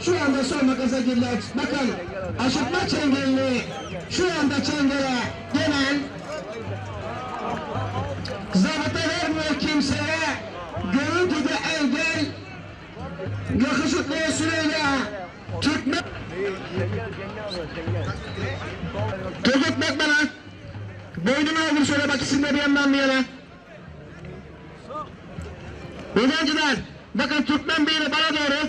Şu anda son makasa girdiler. Bakın aşırtma çengelini şu anda çengele gelen zabıta vermiyor kimseye. Görüntüde engel yakışıklı Süreyya Türkmen Turgut bak bana. Boynunu aldır şöyle bak de bir yandan bir yana. Öğrenciler bakın Türkmen Bey'le bana doğru.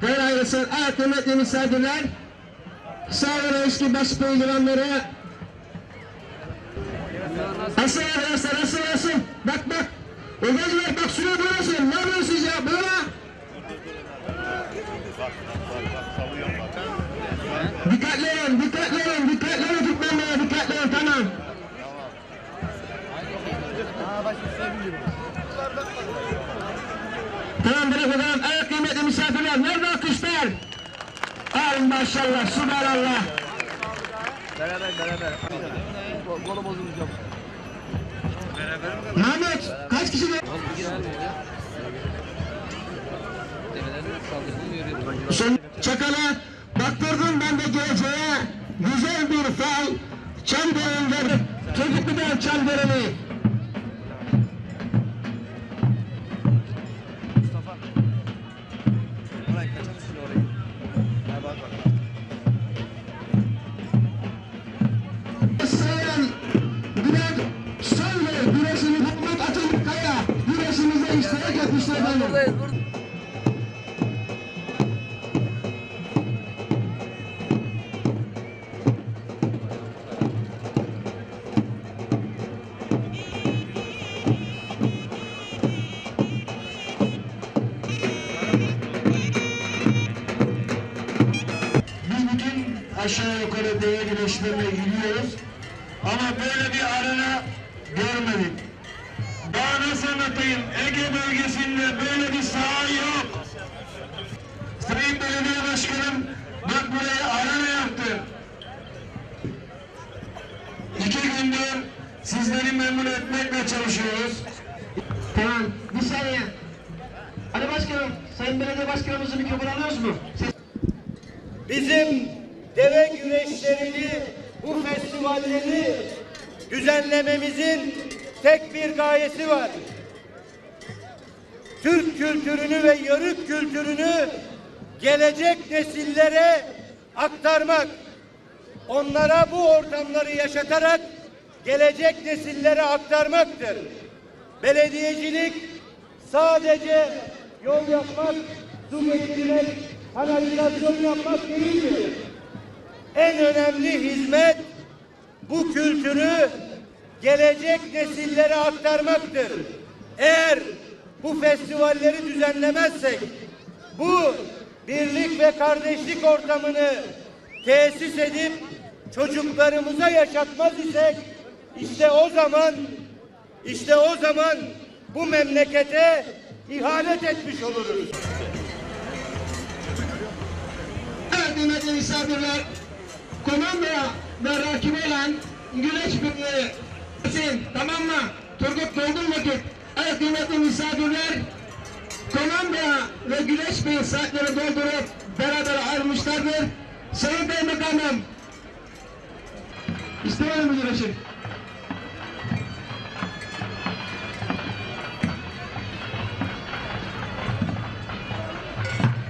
Hayır ayrısın. Evet kıymetli misafirler. Sağ olun eski baş pehlivanları. Asıl arkadaşlar asıl asıl. Bak bak. Öğrenciler bak şuraya burası. Ne yapıyorsunuz ya? Böyle. Dikkatli olun, dikkatli olun Türkmen Bey'e, dikkatli olun, tamam. Tamam bırak bakalım. Evet kıymetli misafirler. Nerede alkışlar? Al maşallah, subhanallah. Beraber beraber. Kolu bozulacak. Mahmut, kaç kişi de? Sen çakala baktırdım ben de geleceğe güzel bir fal çemberinde çocuk bir daha çemberini aşağı yukarı deve güreşlerine gidiyoruz. Ama böyle bir arena görmedik. Daha nasıl anlatayım? Ege bölgesinde böyle bir saha yok. Sayın Belediye Başkanım bak buraya arena yaptı. İki gündür sizleri memnun etmekle çalışıyoruz. Tamam, bir saniye. Ali Başkanım, Sayın Belediye Başkanımızı mikrofon alıyoruz mu? Ses Bizim deve güreşlerini, bu festivalleri düzenlememizin tek bir gayesi var. Türk kültürünü ve yörük kültürünü gelecek nesillere aktarmak. Onlara bu ortamları yaşatarak gelecek nesillere aktarmaktır. Belediyecilik sadece yol yapmak, su getirmek, kanalizasyon yapmak değildir. En önemli hizmet bu kültürü gelecek nesillere aktarmaktır. Eğer bu festivalleri düzenlemezsek, bu birlik ve kardeşlik ortamını tesis edip çocuklarımıza yaşatmaz isek, işte o zaman, işte o zaman bu memlekete ihanet etmiş oluruz. Evet misafirler, komando ve rakibi olan Güneş Birliği Hüseyin, tamam mı? Turgut doldun vakit. Evet kıymetli misafirler, komando ve Güneş Bey saatleri doldurup beraber ayrılmışlardır. Sayın Beymakamım, istemedim mi güreşi?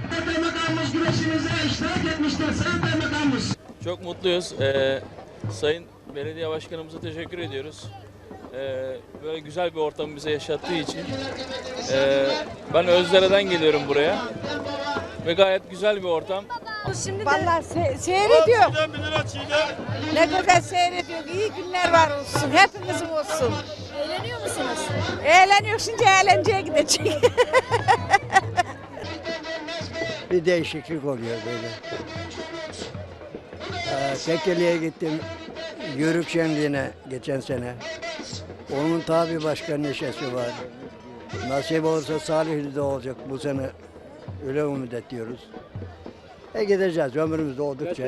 Sayın Beymakamımız güreşimize iştirak etmiştir. Sayın Beymakamımız. Çok mutluyuz. Ee, Sayın Belediye Başkanımıza teşekkür ediyoruz. Ee, böyle güzel bir ortamı bize yaşattığı için. Ee, ben Özdere'den geliyorum buraya. Ve gayet güzel bir ortam. Şimdi de Vallahi se- seyrediyor. Ne kadar seyrediyor. İyi günler var olsun. Hepimizin olsun. eğleniyor musunuz? Eğleniyor şimdi eğlenceye gidecek. bir değişiklik oluyor böyle. Ee, Tekeli'ye gittim, Yörük Şenliği'ne geçen sene. Onun tabi başka neşesi var. Nasip olursa Salihli'de olacak bu sene. Öyle umut ediyoruz. E gideceğiz ömrümüz oldukça.